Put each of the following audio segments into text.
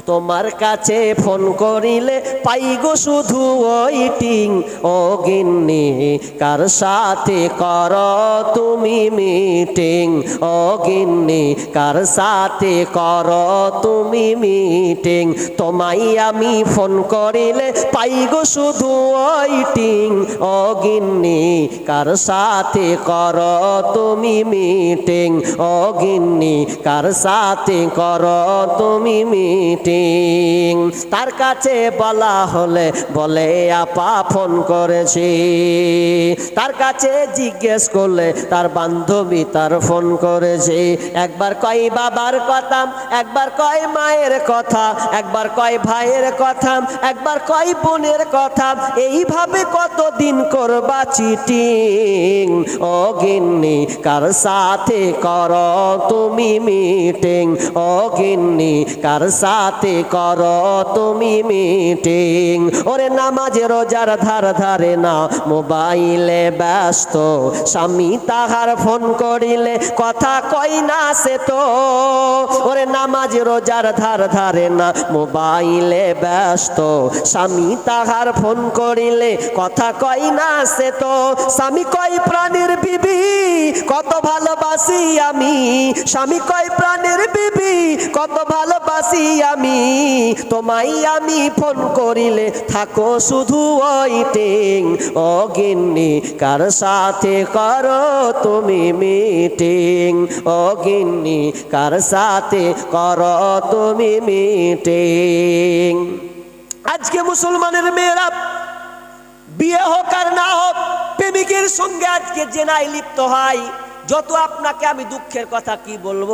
তোমার কাছে ফোন করিলে পাই গো শুধু ওইটিং ও গিন্নি, কার সাথে কর তুমি মিটিং? ও গিন্নি, কার সাথে কর তুমি মিটিং? তোমায় আমি ফোন করিলে পাই গো শুধু ওইটিং ও গিন্নি, কার সাথে কর তুমি মিটিং? ও গিন্নি, কার সাথে কর তুমি মিটিং? তার কাছে বলা হলে বলে, আপা, ফোন করেছি। তার কাছে জিজ্ঞেস করলে তার বান্ধবী তার ফোন করেছে। একবার কয় বাবার কথা, একবার কয় মায়ের কথা, একবার কয় ভাইয়ের কথা, একবার কয় বোনের কথা। এইভাবে কতদিন করবা চিটিং? ও গিন্নি, কার সাথে কর তুমি মিটিং ও গিন্নি, কার সাথে কর তুমি মিটিং। ওরে নামাজে, রোজার ধার ধারে না, মোবাইলে ব্যস্ত। স্বামী তাহার ফোন করিলে কথা কই না সে তো। ওরে নামাজ, রোজার ধার ধারে না, মোবাইলে ব্যস্ত। স্বামী তাহার ফোন করিলে কথা কই না সে তো। স্বামী কই প্রাণীর বিবি, কত ভালোবাসি আমি। স্বামী কই প্রাণের বিবি, কত ভালোবাসি আমি তোমায় আমি ফোন করিলে থাকো শুধু ওইটিং ও গিন্নি, কার সাথে করো তুমি মিটিং? ও গিন্নি, কার সাথে করো তুমি মিটিং? আজকে মুসলমানের মেয়েরা, বিয়ে হোক আর না হোক, প্রেমিকের সঙ্গে আজকে জেনায় লিপ্ত হয়। যত আপনাকে আমি দুঃখের কথা কি বলব,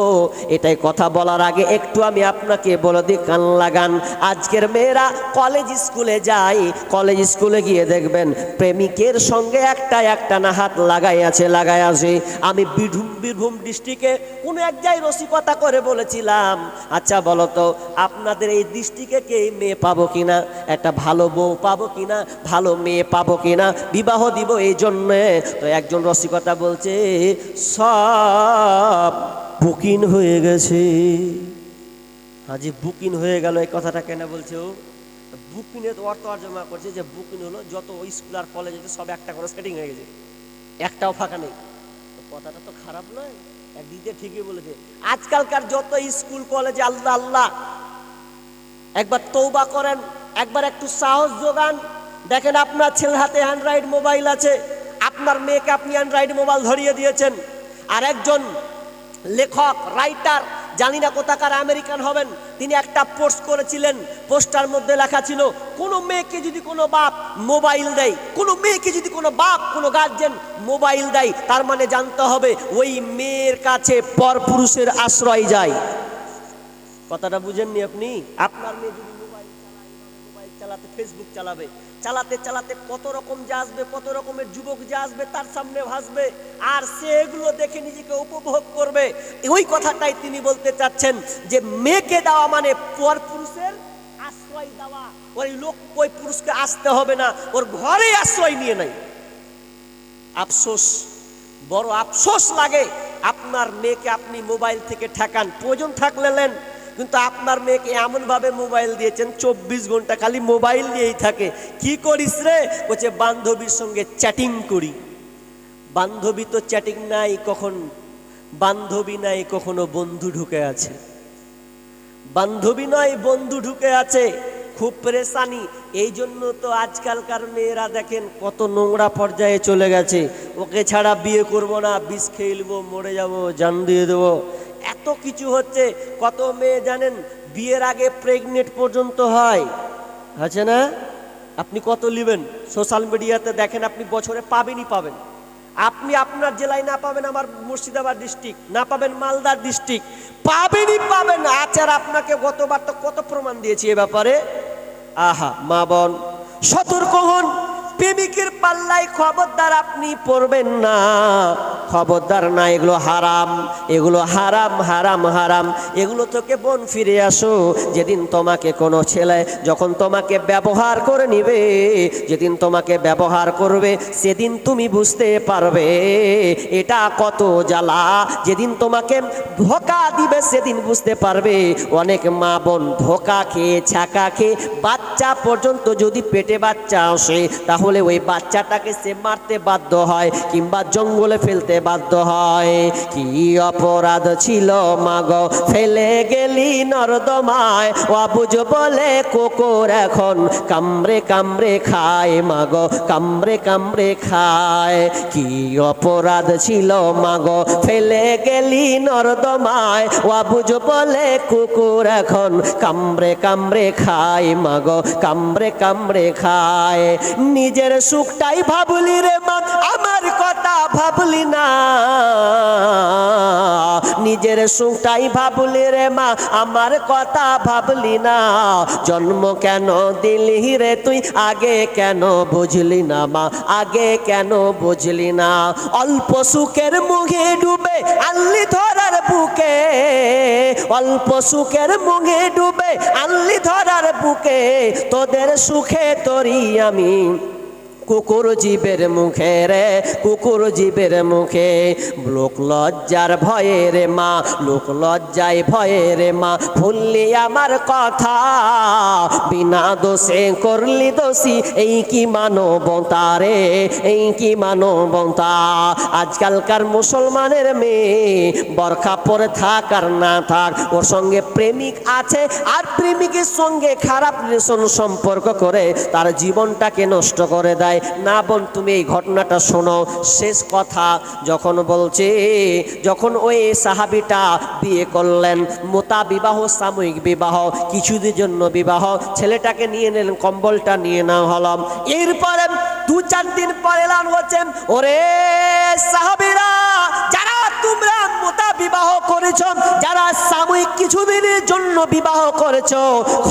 এটাই কথা বলার আগে একটু আমি আপনাকে বলে দিই, কান লাগান। আজকের মেয়েরা কলেজ স্কুলে যায় কলেজ স্কুলে গিয়ে দেখবেন প্রেমিকের সঙ্গে একটা একটা না হাত লাগাই আছে লাগাই আছে। আমি বীরভূম বীরভূম ডিস্ট্রিক্টে কোনো এক জায়গায় রসিকতা করে বলেছিলাম আচ্ছা বলো তো, আপনাদের এই ডিস্ট্রিক্টে কে মেয়ে পাবো কিনা? একটা ভালো বউ পাবো কিনা? ভালো মেয়ে পাবো কিনা? বিবাহ দিব এই জন্যে? তো একজন রসিকতা বলছে সব বুকিং হয়ে গেছে। হাজি বুকিং হয়ে গেল, এই কথাটা কেন বলছে ও? বুকিংয়ের অর্থ জমা করছে যে বুকিং হলো যত স্কুল আর কলেজ আছে, সব একটা করে সেটিং হয়ে গেছে। একটাও ফাঁকা নেই। তো কথাটা তো খারাপ নয়, একদিক ঠিকই বলেছে। আজকালকার যত স্কুল কলেজে আল্লাহ আল্লাহ। একবার তৌবা করেন, একবার একটু সাহস যোগান। দেখেন আপনার ছেলের হাতে অ্যান্ড্রয়েড মোবাইল আছে। আপনার মেয়েকে আপনি অ্যান্ড্রয়েড মোবাইল ধরিয়ে দিয়েছেন। আর একজন লেখক রাইটার জানি না কোথাকার আমেরিকান হবেন, তিনি একটা পোস্ট করেছিলেন। পোস্টার মধ্যে লেখা ছিল, কোনো মেয়েকে যদি কোনো বাপ মোবাইল দেয়, কোনো মেয়েকে যদি কোনো বাপ, কোনো গার্জেন মোবাইল দেয়, তার মানে জানতে হবে ওই মেয়ের কাছে পরপুরুষের আশ্রয় যায়। কথাটা বুঝেননি আপনি? আপনার মেয়ে যদি মোবাইল চালায় মোবাইল চালাতে ফেসবুক চালাবে চালাতে চালাতে কত রকম যে আসবে, কত রকমের যুবক যে আসবে, তার সামনে ভাসবে, আর সে এগুলো দেখে নিজেকে উপভোগ করবে। ওই কথাটাই তিনি বলতে চাচ্ছেন যে, মেয়েকে দেওয়া মানে পর পুরুষের আশ্রয় দেওয়া। ওই লোক ওই পুরুষকে আসতে হবে না, ওর ঘরে আশ্রয় নিয়ে নেয় আফসোস, বড় আফসোস লাগে। আপনার মেয়েকে আপনি মোবাইল থেকে ঠেকান। প্রয়োজন থাকলে নেন। কিন্তু আপনার মেয়েকে এমনভাবে মোবাইল দিয়েছেন, চব্বিশ ঘণ্টা খালি মোবাইল নিয়েই থাকে। কি করিস রে? বলছে, বান্ধবীর সঙ্গে চ্যাটিং করি। বান্ধবী তো চ্যাটিং নাই কখন? বান্ধবী নাই কখনো বন্ধু ঢুকে আছে। বান্ধবী নয়, বন্ধু ঢুকে আছে। খুব পরেশানি। এই জন্য তো আজকালকার মেয়েরা দেখেন কত নোংরা পর্যায়ে চলে গেছে। ওকে ছাড়া বিয়ে করব না, বিষ খেলব মরে যাব, জান দিয়ে দেবো। এত কিছু হচ্ছে, কত মেয়ে জানেন, বিয়ের আগে প্রেগনেন্ট পর্যন্ত হয়। আছে না? আপনি কত নেবেন? সোশ্যাল মিডিয়াতে দেখেন, আপনি বছরে পাবেনই পাবেন। আপনি আপনার জেলায় না পাবেন আমার মুর্শিদাবাদ ডিস্ট্রিক্ট না পাবেন মালদার ডিস্ট্রিক্ট পাবেনই পাবেন। আচার আপনাকে গতবার তো কত প্রমাণ দিয়েছি এ ব্যাপারে? আহা, মা বোন, সতর্ক হন। প্রেমিকের পাল্লায় খবরদার আপনি পড়বেন না। খবরদার না, এগুলো হারাম এগুলো হারাম হারাম হারাম। এগুলো থেকে বোন ফিরে আসো। যেদিন তোমাকে কোনো ছেলে যখন তোমাকে ব্যবহার করে নিবে, যেদিন তোমাকে ব্যবহার করবে, সেদিন তুমি বুঝতে পারবে, এটা কত জ্বালা। যেদিন তোমাকে ধোকা দিবে, সেদিন বুঝতে পারবে। অনেক মা বোন ধোকা খেয়ে ছাকা খেয়ে বাচ্চা পর্যন্ত যদি পেটে বাচ্চা আসে, তাহলে ওই বাচ্চাটাকে সে মারতে বাধ্য হয় কিংবা জঙ্গলে ফেলতে বাধ্য হয়। কি অপরাধ ছিল মাগ? ফেলে গেলি নর্দমায়। অবুঝ বলে কুকুর এখন কামড়ে কামড়ে খায় মাগ, কামড়ে কামড়ে খায়। কি অপরাধ ছিল মাগ? ফেলে গেলি নর্দমায়। অবুঝ বলে কুকুর এখন কামড়ে কামড়ে খায় মাগ, কামড়ে কামড়ে খায়। নিজের সুখটাই ভাবলি রে মা, আমার কথা ভাবলি না। নিজের সুখটাই ভাবলি রে মা, আমার কথা ভাবলি না। জন্ম কেন দিলি রে তুই, আগে কেন বুঝলি না মা, আগে কেন বুঝলি না। অল্প সুখের মুখে ডুবে আনলি ধরার বুকে, অল্প সুখের মুখে ডুবে আনলি ধরার বুকে, তোদের সুখে তরি আমি। কুকুর জীবের মুখে রে, কুকুর জীবের মুখে। লোক লজ্জার ভয়ে রে মা, লোক লজ্জায় ভয়ে রে মা ভুললি আমার কথা। বিনা দোষে করলি দোষী, এই কি মানবতা রে, এই কি মানবতা? আজকালকার মুসলমানের মেয়ে, বরখা পরে থাক আর না থাক, ওর সঙ্গে প্রেমিক আছে আর প্রেমিকের সঙ্গে খারাপ রিলেশন সম্পর্ক করে, তার জীবনটাকে নষ্ট করে দেয়। না বোন, তুমি এই ঘটনাটা শোনো। শেষ কথা যখন বলছে, যখন ওই সাহাবিটা বিয়ে করলেন, মোতা বিবাহ, সাময়িক বিবাহ, কিছুদিনের জন্য বিবাহ, ছেলেটাকে নিয়ে নিলেন, কম্বলটা নিয়ে নেওয়া হলাম এরপরে দু চার দিন পরে এলান হচ্ছেন ওরে সাহাবিরা! বিবাহ করেছ, যারা সাময়িক কিছুদিনের জন্য বিবাহ করেছ,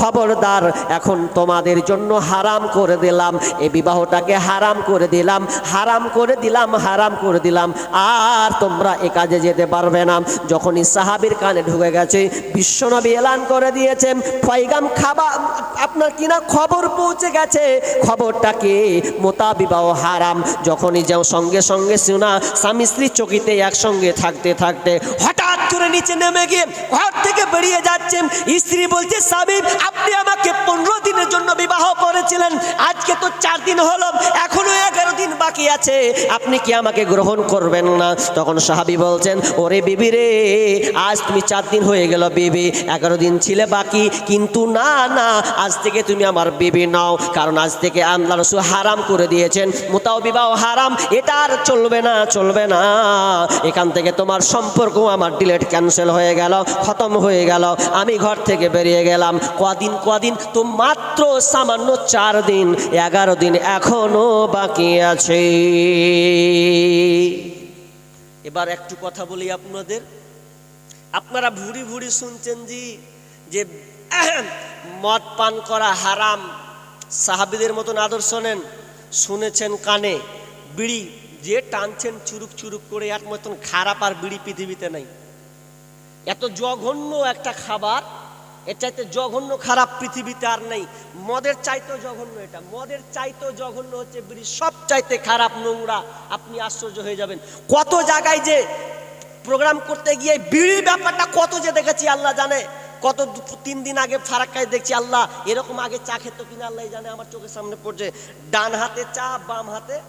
খবরদার, এখন তোমাদের জন্য হারাম করে দিলাম। এই বিবাহটাকে হারাম করে দিলাম, হারাম করে দিলাম, হারাম করে দিলাম। আর তোমরা এ কাজে যেতে পারবে না। যখনই সাহাবির কানে ঢুকে গেছে, বিশ্বনবী এলান করে দিয়েছেন পয়গাম খাবা, আপনার কিনা খবর পৌঁছে গেছে খবরটাকে মোতা বিবাহ হারাম। যখনই যাও সঙ্গে সঙ্গে শোনা, স্বামী স্ত্রী চকিতে একসঙ্গে থাকতে থাকতে করে নিচে নেমে গিয়ে ঘর থেকে বেরিয়ে যাচ্ছেন। স্ত্রী বলছে স্বামী আপনি আমাকে পনেরো দিনের জন্য বিবাহ করেছিলেন। আজকে তো চার দিন হলো, এখনও এগারো দিন বাকি আছে। আপনি কি আমাকে গ্রহণ করবেন না? তখন সাহাবি বলছেন, ওরে বিবি রে, আজ তুমি চার দিন হয়ে গেল বিবি, এগারো দিন ছিলে বাকি। কিন্তু না না, আজ থেকে তুমি আমার বিবি নাও, কারণ আজ থেকে আল্লাহ রসুল হারাম করে দিয়েছেন। মোতাও বিবাহ হারাম, এটা আর চলবে না চলবে না। এখান থেকে তোমার সম্পর্ক আমার ডিলেট ক্যান্সেল হয়ে গেল, খতম হয়ে গেল। আমি ঘর থেকে বেরিয়ে গেলাম। কদিন কদিন তো মাত্র সামান্য চার দিন, এগারো দিন এখনও বাকি আছে। এবার একটু কথা বলি আপনাদের। আপনারা ভুড়ি ভুড়ি শুনছেন জি, যে মদ পান করা হারাম। সাহাবিদের মতন আদর্শ নেন, শুনেছেন কানে। বিড়ি যে টানছেন চুরুক চুরুক করে, এক মতন খারাপ আর বিড়ি পৃথিবীতে নাই। এত জঘন্য একটা খাবার, এর চাইতে জঘন্য খারাপ পৃথিবীতে আর নেই। মদের চাইতেও জঘন্য এটা। মদের চাইতেও জঘন্য হচ্ছে বিড়ি সব চাইতে খারাপ নোংরা। আপনি আশ্চর্য হয়ে যাবেন। কত জায়গায় যে প্রোগ্রাম করতে গিয়ে বিড়ির ব্যাপারটা কত যে দেখেছি, আল্লাহ জানে। কত তিন দিন আগে ফারাক্কায় দেখছি, আল্লাহ, এরকম আগে চা খেত কিনা, আল্লাহ জানে, আমার চোখের সামনে পড়ছে। ডান হাতে চা, বাম হাতে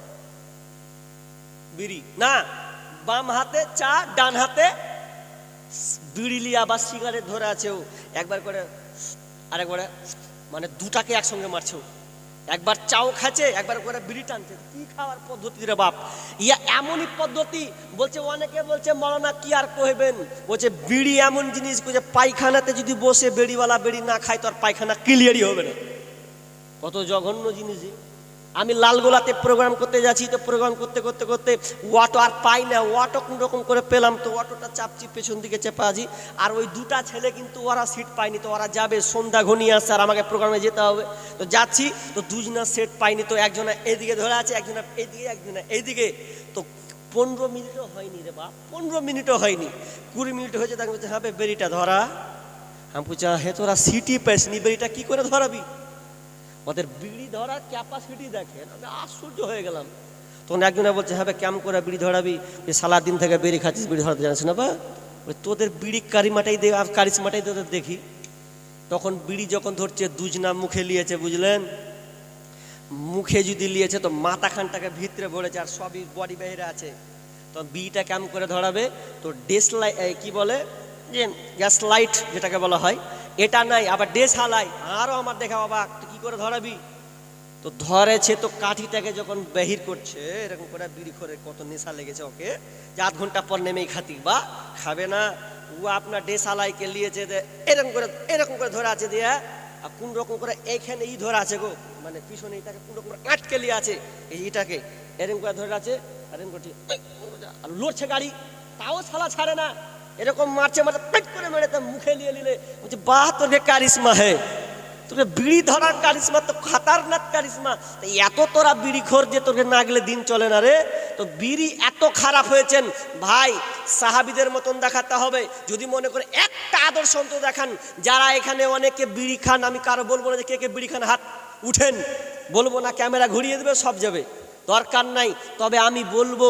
বিড়ি। না, বাম হাতে চা, ডান হাতে বিড়ি লিয়া বা সিগারেট ধরে আছে ও। একবার করে আরেকবারে মানে দুটাকে একসঙ্গে মারছে একবার চাও খাচ্ছে, একবার করে বিড়ি টানছে। কি খাওয়ার পদ্ধতি রে বাপ? ইয়া এমনই পদ্ধতি, বলছে অনেকে বলছে, মরনা, কি আর কহবেন বলছে, বিড়ি এমন জিনিস যে পায়খানাতে যদি বসে বেড়িওয়ালা বেড়ি না খায় তো আর পায়খানা ক্লিয়ারই হবে না। কত জঘন্য জিনিস। আমি লালগোলাতে প্রোগ্রাম করতে যাচ্ছি তো প্রোগ্রাম করতে করতে করতে অটো আর পাই না অটো কোন রকম করে পেলাম তো অটোটা চাপছি পেছন দিকে চেপা আছি। আর ওই দুটা ছেলে কিন্তু ওরা সিট পায়নি তো ওরা যাবে সন্ধ্যা ঘনিয়ে আসছে আর আমাকে প্রোগ্রামে যেতে হবে। তো যাচ্ছি তো দুজনা সেট পাইনি তো একজনা এদিকে ধরে আছে একজনা এদিকে একজনা এইদিকে তো পনেরো মিনিটও হয়নি রে বাপ পনেরো মিনিটও হয়নি। কুড়ি মিনিট হয়েছে তাকে বলছে হ্যাঁ বে, বেরিটা ধরা। আমি বলছি হে তোরা সিটি পেসনি বেরিটা কী করে ধরাবি? ওদের বিড়ি ধরার ক্যাপাসিটি দেখেন, আমি আশ্চর্য হয়ে গেলাম। তখন একজনে বলছে হ্যাঁ কেমন করে বিড়ি ধরাবি? যে সালা দিন থেকে বেরি খাচ্ছিস, বিড়ি ধরাতে জানিস না বা? তোদের বিড়ি কারিমাটাই দে, আর কারিশমাটাই তোদের দেখি। তখন বিড়ি যখন ধরছে, দুজনা মুখে লিয়েছে, বুঝলেন? মুখে যদি লিয়েছে, তো মাথা খানটাকে ভিতরে ভরেছে, আর সবই বডি বাইরে আছে। তো বিড়িটা কেমন করে ধরাবে? তো ডেস লাইট কি বলে? যে গ্যাস লাইট যেটাকে বলা হয়, এটা নাই, আবার ডেস হালাই আরও আমার দেখা বাবা তুই কি করে ধরাবি? তো ধরেছে তো কাঠিটাকে যখন বাহির করছে, এরকম করে বিড়ি করে কত নেশা লেগেছে ওকে, যে আধ ঘণ্টা পর নেমেই খাতি, বা খাবে না, ও আপনার ডেসালাইকে লিয়েছে এরকম করে এরকম করে ধরে আছে দিয়ে, আর কোন রকম করে এইখানে ই ধরে আছে গো মানে পিছনে এটাকে কোন রকম করে আটকে লিয়ে আছে এই ইটাকে, এরকম করে ধরে আছে এরকম করছে, আর লড়ছে গাড়ি, তাও ছালা ছাড়ে না, এরকম মারছে মারছে, পেট করে মেরে মুখে নিয়ে নিলে, বলছে বাহ তোর কারিশমা হে। তোকে বিড়ি ধরার কারিশমা তো খাতারনাক কারিশমা। এত তোরা বিড়ি খোর যে তোকে না গেলে দিন চলে না রে? তো বিড়ি এত খারাপ হয়েছেন, ভাই, সাহাবিদের মতন দেখাতে হবে। যদি মনে করে একটা আদর্শ অন্তত দেখান, যারা এখানে অনেকে বিড়ি খান, আমি কারও বলব না যে কে কে বিড়ি খান, হাত উঠেন। বলব না, ক্যামেরা ঘুরিয়ে দেবে, সব যাবে। দরকার নাই, তবে আমি বলব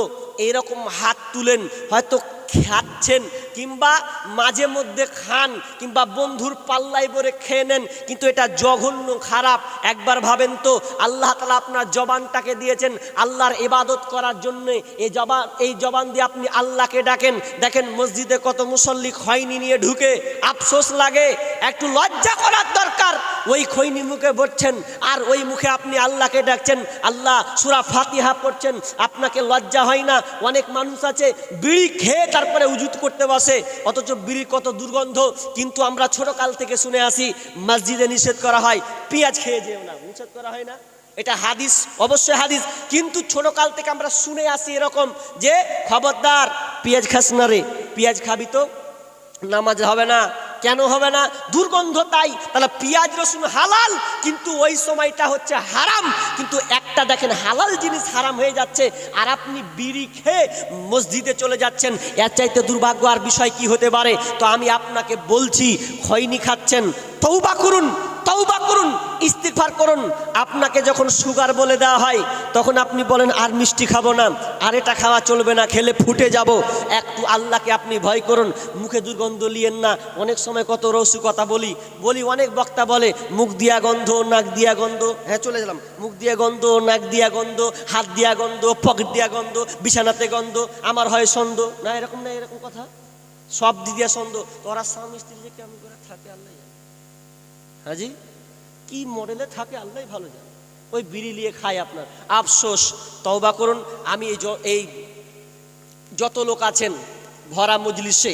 এইরকম হাত তুলেন, হয়তো খাচ্ছেন কিংবা মাঝে মধ্যে খান কিংবা বন্ধুর পাল্লাই পরে খেয়ে নেন, কিন্তু এটা জঘন্য খারাপ। একবার ভাবেন তো, আল্লাহ তালা আপনার জবানটাকে দিয়েছেন আল্লাহর ইবাদত করার জন্য। এই জবান এই জবান দিয়ে আপনি আল্লাহকে ডাকেন। দেখেন মসজিদে কত মুসল্লি খয়নি নিয়ে ঢুকে আফসোস লাগে, একটু লজ্জা করার দরকার। ওই খৈনি মুখে বসছেন, আর ওই মুখে আপনি আল্লাহকে ডাকছেন। আল্লাহ সুরা ফাতিহা পড়ছেন, আপনাকে লজ্জা হয় না? অনেক মানুষ আছে, বিড়ি খেয়ে তারপরে উজুত করতে বসে, অথচ বিড়ির কত দুর্গন্ধ। কিন্তু আমরা ছোট কাল থেকে শুনে আসি, মসজিদে নিষেধ করা হয়, পেঁয়াজ খেয়ে যেও না। নিষেধ করা হয় না। এটা হাদিস, অবশ্যই হাদিস। কিন্তু ছোট কাল থেকে আমরা শুনে আসি এরকম যে, খবরদার, পেঁয়াজ খাস না রে, পেঁয়াজ খাবি তো, নামাজ হবে না। কেন হবে না? দুর্গন্ধ তাই। তাহলে পেঁয়াজ রসুন হালাল, কিন্তু ওই সময়টা হচ্ছে হারাম। কিন্তু একটা দেখেন, হালাল জিনিস হারাম হয়ে যাচ্ছে, আর আপনি বিড়ি খেয়ে মসজিদে চলে যাচ্ছেন। এর চাইতে দুর্ভাগ্য আর বিষয় কি হতে পারে? তো আমি আপনাকে বলছি, খৈনি খাচ্ছেন তৌবা করুন। তৌবা করুন ইস্তিফার করুন। আপনাকে যখন সুগার বলে দেওয়া হয়, তখন আপনি বলেন, আর মিষ্টি খাব না, আর এটা খাওয়া চলবে না, খেলে ফুটে যাব। একটু আল্লাহকে আপনি ভয় করুন, মুখে দুর্গন্ধ লিয়েন না। অনেক সময় কত রসু কথা বলি বলি অনেক বক্তা বলে, মুখ দিয়া গন্ধ, নাক দিয়া গন্ধ। হ্যাঁ চলে গেলাম। মুখ দিয়া গন্ধ, নাক দিয়া গন্ধ, হাত দিয়া গন্ধ, পকেট দিয়া গন্ধ, বিছানাতে গন্ধ, আমার হয় সন্দ না, এরকম না, এরকম কথা? সব দিয়া সন্দ তোরা স্বামী স্ত্রী থাকে আল্লাহ। হাজি? কি মডেলে থাকে আল্লাহ ভালো জানে। ওই বিড়ি নিয়ে খায় আপনার। আফসোস, তওবা করুন, আমি এই যত লোক আছেন, ভরা মজলিসে,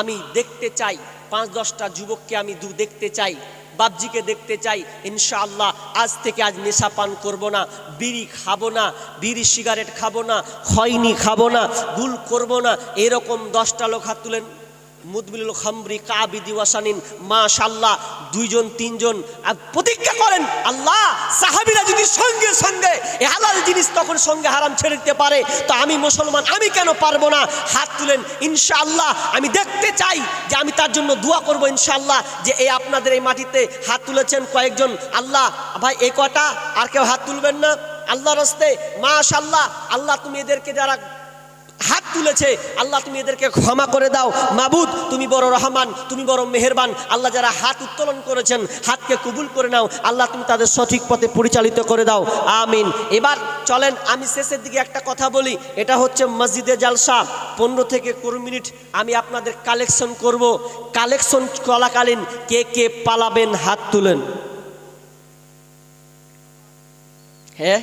আমি দেখতে চাই, পাঁচ দশটা যুবককে আমি দু দেখতে চাই বাবজিকে দেখতে চাই, ইনশাআল্লাহ, আজ থেকে আজ নেশা পান করব না, বিড়ি খাব না, বিড়ি সিগারেট খাব না, খয়নি খাব না, গুল করব না, এরকম দশটা লোক হাত তুলেন। মুদবিলুল খামরি কাবিদি ওয়াসানিন মাশাল্লাহ দুইজন, তিনজন। প্রতিজ্ঞা করেন, আল্লাহ, সাহাবিরা যদি সঙ্গে সঙ্গে হালাল জিনিস তখন সঙ্গে হারাম ছেড়ে দিতে পারে। তো আমি মুসলমান, আমি কেন পারব না? হাত তুলেন, ইনশাআল্লাহ, আমি দেখতে চাই যে আমি তার জন্য দোয়া করব, ইনশাআল্লাহ, যে এই আপনাদের এই মাটিতে হাত তুলেছেন কয়েকজন। আল্লাহ, ভাই, এ কটা আর কেউ হাত তুলবেন না? আল্লাহ রস্তে মাশাল্লাহ আল্লাহ, তুমি এদেরকে যারা হাত তুলেছে, আল্লাহ তুমি এদেরকে ক্ষমা করে দাও। মাবুদ, তুমি বড় রহমান, তুমি বড় মেহেরবান। আল্লাহ যারা হাত উত্তোলন করেছেন, হাতকে কবুল করে নাও। আল্লাহ তুমি তাদের সঠিক পথে পরিচালিত করে দাও। আমিন। এবার চলেন আমি শেষের দিকে একটা কথা বলি। এটা হচ্ছে মসজিদে জালসা। পনেরো থেকে কুড়ি মিনিট আমি আপনাদের কালেকশন করব। কালেকশন চলাকালীন কে কে পালাবেন হাত তুলেন? হ্যাঁ?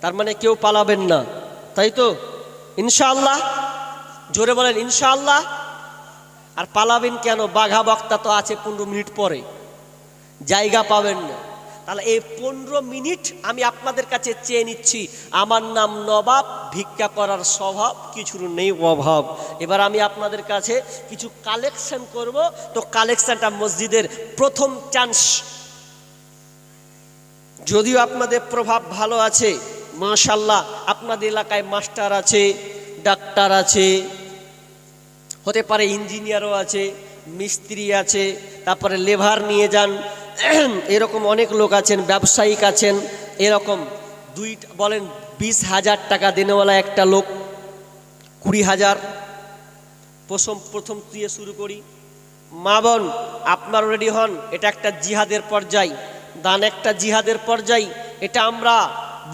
তার মানে কেউ পালাবেন না। তাই তো? ইনশাআল্লাহ, জোরে বলেন ইনশাআল্লাহ। আর পালাবেন কেন? বাঘা বক্তা তো আছে পনেরো মিনিট পরে। জায়গা পাবেন না। তাহলে এই পনেরো মিনিট আমি আপনাদের কাছে চেয়ে নিচ্ছি, আমার নাম নবাব, ভিক্ষা করার স্বভাব, কিছুর নেই অভাব। এবার আমি আপনাদের কাছে কিছু কালেকশন করব। তো কালেকশনটা মসজিদের প্রথম চান্স। যদিও আপনাদের প্রভাব ভালো আছে মাশাল্লাহ আপনাদের এলাকায় মাস্টার আছে, ডাক্তার আছে, হতে পারে ইঞ্জিনিয়ারও আছে, মিস্ত্রি আছে, তারপরে লেভার নিয়ে যান, এরকম অনেক লোক আছেন, ব্যবসায়িক আছেন, এরকম দুই, বলেন বিশ হাজার টাকা দিনেওয়ালা একটা লোক, কুড়ি হাজার, প্রথম প্রথম দিয়ে শুরু করি। মা বোন, আপনার রেডি হন, এটা একটা জিহাদের পর্যায়, দান একটা জিহাদের পর্যায়, এটা আমরা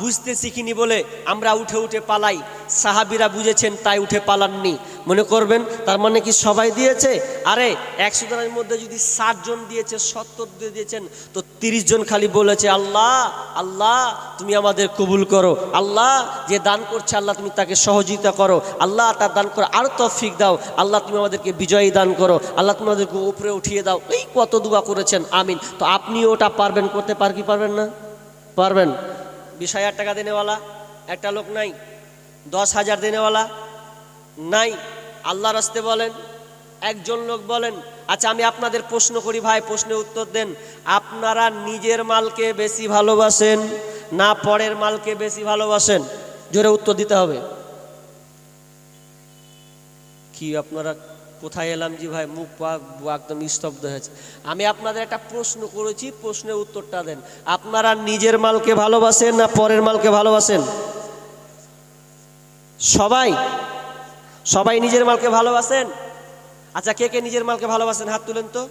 বুঝতে শিখিনি বলে, আমরা উঠে উঠে পালাই। সাহাবিরা বুঝেছেন, তাই উঠে পালাননি। মনে করবেন, তার মানে কি সবাই দিয়েছে? আরে, একশো জনের মধ্যে যদি ষাট জন দিয়েছে, সত্তর দিয়ে দিয়েছেন, তো তিরিশ জন খালি বলেছে, আল্লাহ আল্লাহ, তুমি আমাদের কবুল করো। আল্লাহ, যে দান করছে, আল্লাহ, তুমি তাকে সহযোগিতা করো। আল্লাহ, তার দান করো আরও তফিক দাও। আল্লাহ, তুমি আমাদেরকে বিজয়ী দান করো। আল্লাহ, তুমি আমাদেরকে উপরে উঠিয়ে দাও। এই কত দুয়া করেছেন, আমিন। তো আপনি ওটা পারবেন, করতে পার কি পারবেন না? পারবেন। বিশ হাজার টাকা দেনেওয়ালা, একটা লোক নাই। দশ হাজার দেনেওয়ালা, নাই। আল্লাহ রাস্তে বলেন, একজন লোক বলেন আচ্ছা আমি আপনাদের প্রশ্ন করি ভাই, প্রশ্নের উত্তর দেন। আপনারা নিজের মালকে বেশি ভালোবাসেন না পরের মালকে বেশি ভালোবাসেন? জোরে উত্তর দিতে হবে। কি আপনারা কোথায় এলাম জি ভাই? মুখ একদম স্তব্ধ হয়েছে। আমি আপনাদের একটা প্রশ্ন করেছি, প্রশ্নের উত্তরটা দেন। আপনারা নিজের মালকে ভালোবাসেন না পরের মালকে ভালোবাসেন? সবাই? সবাই নিজের মালকে ভালোবাসেন? আচ্ছা কে কে নিজের মালকে ভালোবাসেন? হাত তুলেন তো।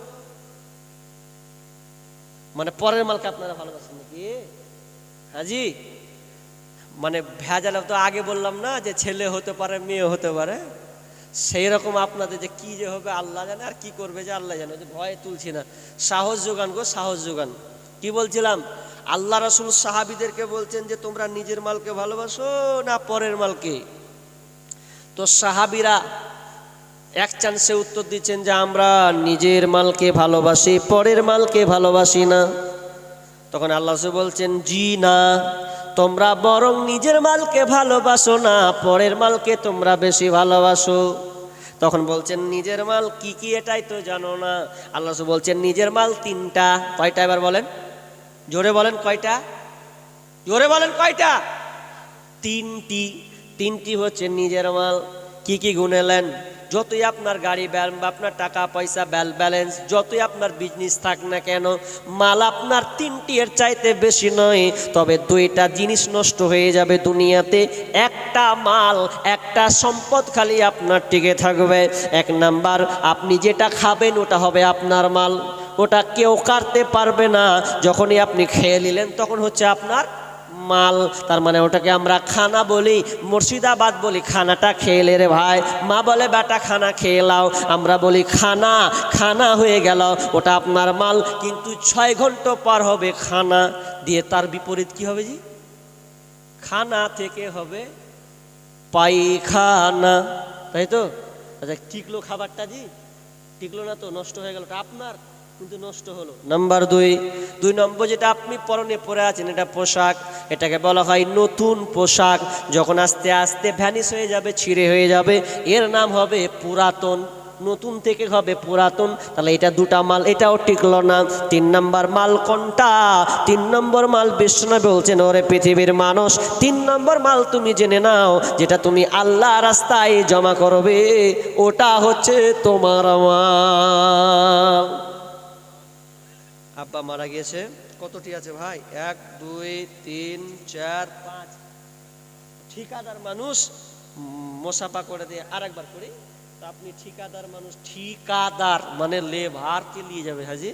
মানে পরের মালকে আপনারা ভালোবাসেন নাকি? হাজি মানে ভেজাল তো আগে বললাম না যে ছেলে হতে পারে, মেয়ে হতে পারে। সেই রকম আপনাদের যে কি যে হবে, আল্লাহ জানে আর কি করবে যে আল্লাহ জানে। ভয়ে তুলছি না। সাহস যোগান গো, সাহস যোগান। কি বলছিলাম? আল্লাহ রসুল সাহাবিদেরকে বলছেন যে, তোমরা নিজের মালকে ভালোবাসো না পরের মালকে? তো সাহাবিরা এক চান্সে উত্তর দিচ্ছেন যে, আমরা নিজের মালকে ভালোবাসি, পরের মালকে ভালোবাসি না। তখন আল্লাহ বলছেন, জি না। তোমরা বরং নিজের মালকে ভালোবাসো না, পরের মালকে তোমরা বেশি ভালোবাসো। তখন বলছেন, নিজের মাল কি কি এটাই তো জানো না। আল্লাহ বলছেন, নিজের মাল তিনটা। কয়টা এবার বলেন? জোরে বলেন কয়টা? জোরে বলেন কয়টা? তিনটি। তিনটি হচ্ছে নিজের মাল। কি কি গুনেলেন যতই আপনার গাড়ি আপনার টাকা, পয়সা, ব্যাল ব্যালেন্স, যতই আপনার বিজনেস থাক না কেন, মাল আপনার তিনটি এর চাইতে বেশি নয়। তবে দুইটা জিনিস নষ্ট হয়ে যাবে দুনিয়াতে। একটা মাল, একটা সম্পদ খালি আপনার টিকে থাকবে। এক নাম্বার, আপনি যেটা খাবেন ওটা হবে আপনার মাল। ওটা কেউ কাটতে পারবে না। যখনই আপনি খেয়ে নিলেন, তখন হচ্ছে আপনার মাল, তার মানে ওটাকে আমরা খানা বলি, মুর্শিদাবাদ বলি, খানাটা খেয়ে রে ভাই। মা বলে, বেটা, খানা খেয়ে লাও। আমরা বলি, খানা খানা হয়ে গেল, ওটা আপনার মাল। কিন্তু ছয় ঘণ্টা পার হবে খানা, দিয়ে তার বিপরীত কি হবে জি? খানা থেকে হবে পায়খানা। তাই তো? আচ্ছা টিকলো খাবারটা জি? টিকলো না তো, নষ্ট হয়ে গেল আপনার। কিন্তু নষ্ট হলো। নাম্বার দুই দুই নম্বর যেটা আপনি পরনে পরে আছেন, এটা পোশাক। এটাকে বলা হয় নতুন পোশাক। যখন আস্তে আস্তে ভ্যানিশ হয়ে যাবে, ছিঁড়ে হয়ে যাবে, এর নাম হবে পুরাতন। নতুন থেকে হবে পুরাতন। তাহলে এটা দুটা মাল, এটাও টিকলো না। তিন নম্বর মাল কোনটা? তিন নম্বর মাল বিষ্ণু বলছেন, ওরে পৃথিবীর মানুষ, তিন নম্বর মাল তুমি জেনে নাও, যেটা তুমি আল্লাহ রাস্তায় জমা করবে, ওটা হচ্ছে তোমার মাল। আব্বা মারা গিয়েছে। কতটি আছে ভাই? এক, দুই, তিন, চার, পাঁচ। ঠিকাদার মানুষ মোসাফা করে দিয়ে আর একবার করি। তা আপনি ঠিকাদার মানুষ, ঠিকাদার মানে লেভারকে নিয়ে যাবে হাজি।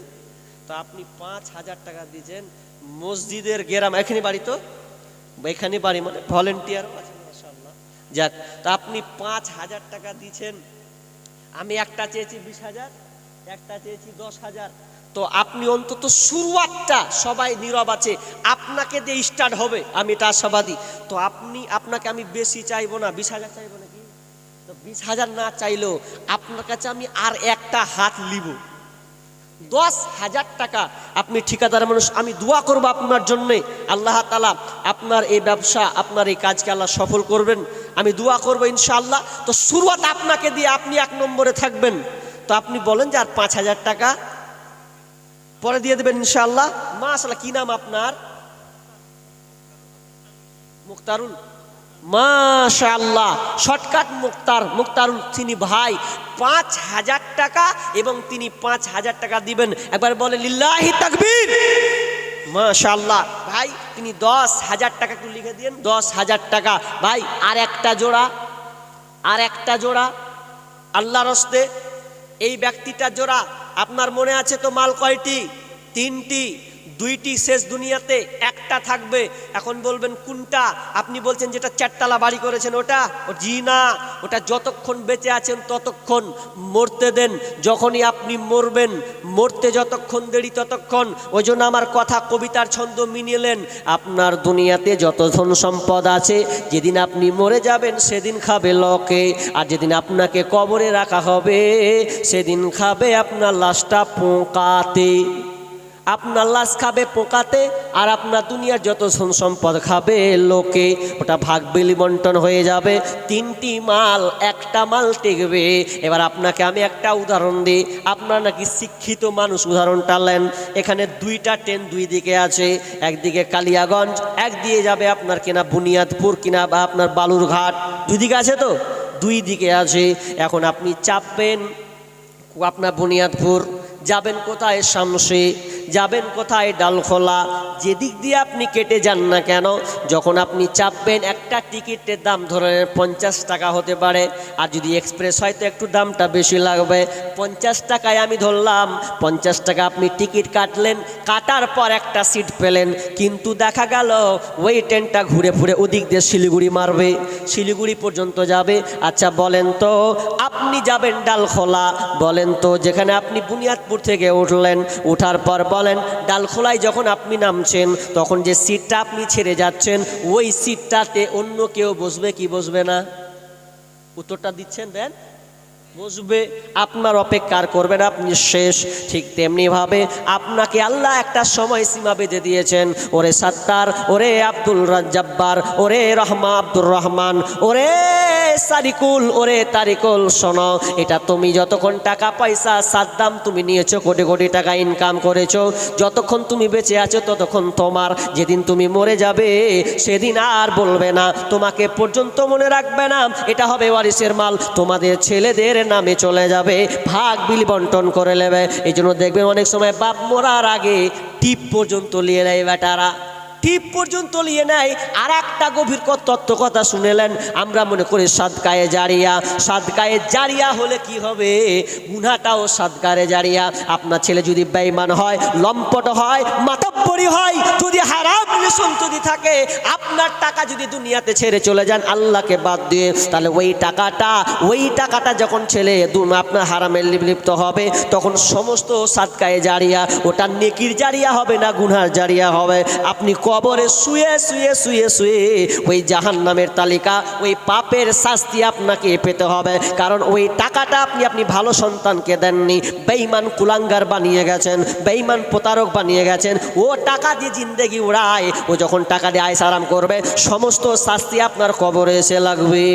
তো আপনি পাঁচ হাজার টাকা দিয়েছেন মসজিদের গেরাম। এখানে বাড়ি তো? এখানে বাড়ি মানে ভলেন্টিয়ার আছে যাক, তা আপনি পাঁচ হাজার টাকা দিয়েছেন। আমি একটা চেয়েছি বিশ হাজার, একটা চেয়েছি দশ হাজার। তো আপনি অন্তত শুরুয়াতটা সবাই নীরব আছে, আপনাকে দিয়ে স্টার্ট হবে, আমি এটা আশাবাদী। তো আপনি, আপনাকে আমি বেশি চাইব না, বিশ হাজার চাইব নাকি? তো বিশ হাজার না চাইলেও আপনার কাছে আমি আর একটা হাত লিব দশ হাজার টাকা আপনি ঠিকাদার মানুষ, আমি দোয়া করব আপনার জন্যে। আল্লাহ তালা আপনার এই ব্যবসা, আপনার এই কাজকে আল্লাহ সফল করবেন। আমি দোয়া করব ইনশাআল্লাহ। তো শুরুয়াত আপনাকে দিয়ে আপনি এক নম্বরে থাকবেন। তো আপনি বলেন যে আর পাঁচ হাজার টাকা পরে দিয়ে দেবেন ইনশাআল্লাহ। মা আসলে কি নাম আপনার? মুক্তারুল। মাশাআল্লাহ, শর্টকাট মুক্তার মুক্তারুল, তিনি ভাই, পাঁচ হাজার টাকা এবং তিনি পাঁচ হাজার টাকা দিবেন। একবার বলে, লিল্লাহি তাকবীর! মাশাআল্লাহ, ভাই, তিনি দশ হাজার টাকা একটু লিখে দিন দশ হাজার টাকা। ভাই, আর একটা জোড়া, আর একটা জোড়া। আল্লাহ রস্তে এই ব্যক্তিটা জোড়া আপনার মনে আছে তো মাল কয়টি? তিনটি। দুইটি শেষ দুনিয়াতে একটা থাকবে। এখন বলবেন, কোনটা? আপনি বলছেন যেটা চারতলা বাড়ি করেছেন, ওটা? জি না। ওটা যতক্ষণ বেঁচে আছেন ততক্ষণ মরতে দেন। যখনই আপনি মরবেন, মরতে যতক্ষণ দেরি ততক্ষণ। ওই জন্য আমার কথা, কবিতার ছন্দ মিনিলেন আপনার দুনিয়াতে যত ধন সম্পদ আছে, যেদিন আপনি মরে যাবেন, সেদিন খাবে লকে। আর যেদিন আপনাকে কবরে রাখা হবে, সেদিন খাবে আপনার লাশটা পোকাতে। আপনার লাশ খাবে পোকাতে, আর আপনার দুনিয়ার যত সম্পদ খাবে লোকে, ওটা ভাগ বন্টন হয়ে যাবে, তিনটি মাল, একটা মাল টেকবে। এবার আপনাকে আমি একটা উদাহরণ দিই, আপনার নাকি শিক্ষিত মানুষ, উদাহরণটা নেন। এখানে দুইটা ট্রেন দুই দিকে আছে, একদিকে কালিয়াগঞ্জ, এক দিয়ে যাবে আপনার কিনা বুনিয়াদপুর, কিনা বা আপনার বালুরঘাট। দুই দিকে আছে তো? দুই দিকে আছে। এখন আপনি চাপবেন আপনার বুনিয়াদপুর যাবেন কোথায় শামসে? যাবেন কোথায় ডালখোলা? যেদিক দিয়ে আপনি কেটে যান না কেন, যখন আপনি চাপবেন, একটা টিকিটের দাম ধরেন পঞ্চাশ টাকা হতে পারে। আর যদি এক্সপ্রেস হয় তো একটু দামটা বেশি লাগবে। পঞ্চাশ টাকায় আমি ধরলাম, পঞ্চাশ টাকা আপনি টিকিট কাটলেন, কাটার পর একটা সিট পেলেন। কিন্তু দেখা গেল, ওই ট্রেনটা ঘুরে ফুরে ওদিক দিয়ে শিলিগুড়ি মারবে। শিলিগুড়ি পর্যন্ত যাবে। আচ্ছা বলেন তো, আপনি যাবেন ডালখোলা, বলেন তো, যেখানে আপনি বুনিয়াদপুর থেকে উঠলেন। উঠার পর বলেন, ডালখোলায় যখন আপনি নামছেন, তখন যে সিটটা আপনি ছেড়ে যাচ্ছেন, ওই সিটটাতে অন্য কেউ বসবে কি বসবে না? উত্তরটা দিচ্ছেন, দেন বসবে। আপনার অপেক্ষার করবেন আপনি শেষ। ঠিক তেমনিভাবে আপনাকে আল্লাহ একটা সময় সীমা বেঁধে দিয়েছেন। ওরে সাত্তার, ওরে আব্দুল রাজ্জাব্বার, ওরে রহমা আব্দুর রহমান, ওরে সারিকুল ওরে তারিকুল, শোনো, এটা তুমি যতক্ষণ টাকা পয়সা, সাদ্দাম তুমি নিয়েছো, কোটি কোটি টাকা ইনকাম করেছ, যতক্ষণ তুমি বেঁচে আছো, ততক্ষণ তোমার, যেদিন তুমি মরে যাবে, সেদিন আর বলবে না, তোমাকে পর্যন্ত মনে রাখবে না, এটা হবে ওয়ারিসের মাল, তোমাদের ছেলেদের নামে চলে যাবে, ভাগ বিল বন্টন করে নেবে, এই জন্য দেখবেন অনেক সময় বাপ মরার আগে টিপ পর্যন্ত নিয়ে নেয় বেটারা। টিপ পর্যন্ত নিয়ে নেয় আর একটা গভীর তত্ত্ব কথা শুনেলেন। আমরা মনে করি সাদকায়ে জারিয়া সাদকায়ে জারিয়া হলে কি হবে? গুনাটাও সাদকারে জারিয়া। আপনার ছেলে যদি বেঈমান হয়, লম্পট হয়, মাতব্বরি হয়, যদি হারাম যদি থাকে, আপনার টাকা যদি দুনিয়াতে ছেড়ে চলে যান, আল্লাহকে বাদ দিয়ে, তাহলে ওই টাকাটা ওই টাকাটা যখন ছেলে আপনার হারামের লিপ্ত হবে, তখন সমস্ত সাদকায়ে জারিয়া, ওটা নেকির জারিয়া হবে না গুনহার জারিয়া হবে? আপনি কবরে শুয়ে শুয়ে শুয়ে শুয়ে ওই জাহান নামের তালিকা, ওই পাপের শাস্তি আপনাকে পেতে হবে। কারণ ওই টাকাটা আপনি আপনি ভালো সন্তানকে দেননি। বেইমান কুলাঙ্গার বানিয়ে গেছেন বেইমান প্রতারক বানিয়ে গেছেন। ও টাকা দিয়ে জিন্দেগি উড়ায়, ও যখন টাকা দিয়ে আয়স আরাম করবে, সমস্ত শাস্তি আপনার কবরে এসে লাগবে।